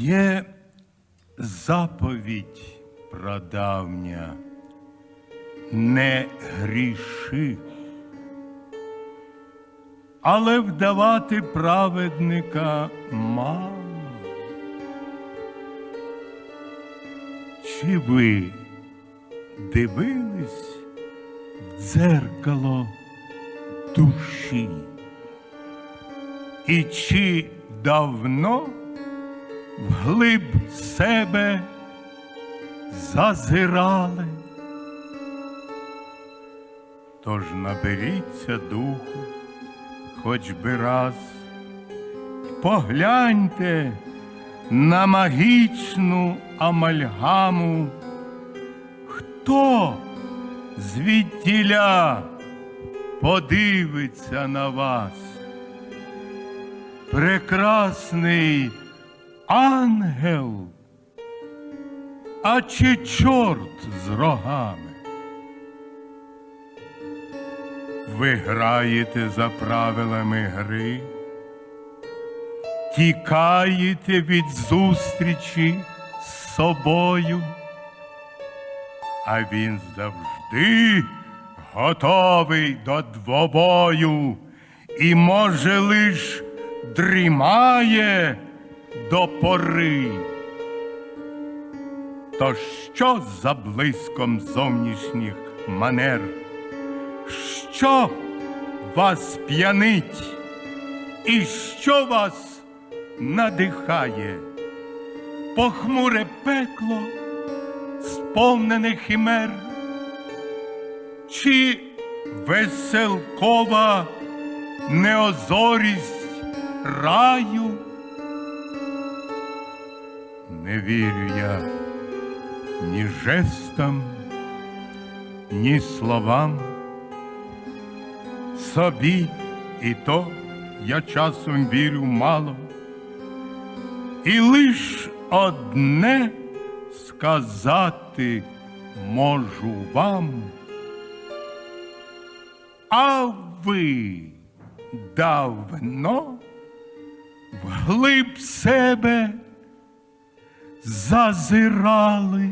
Є заповідь прадавня, не гріши, але вдавати праведника мало. Чи ви дивились в дзеркало душі? І чи давно вглиб себе зазирали? Тож наберіться духу, хоч би раз, погляньте на магічну амальгаму, хто звідтіля подивиться на вас? Прекрасний ангел, а чи чорт з рогами? Ви граєте за правилами гри, тікаєте від зустрічі з собою, а він завжди готовий до двобою і, може, лиш дрімає до пори. То що за блиском зовнішніх манер? Що вас п'янить і що вас надихає? Похмуре пекло, сповнене химер, чи веселкова неозорість раю? Не вірю я ні жестам, ні словам. Собі і то я часом вірю мало. І лиш одне сказати можу вам. А ви давно вглиб себе зазирали.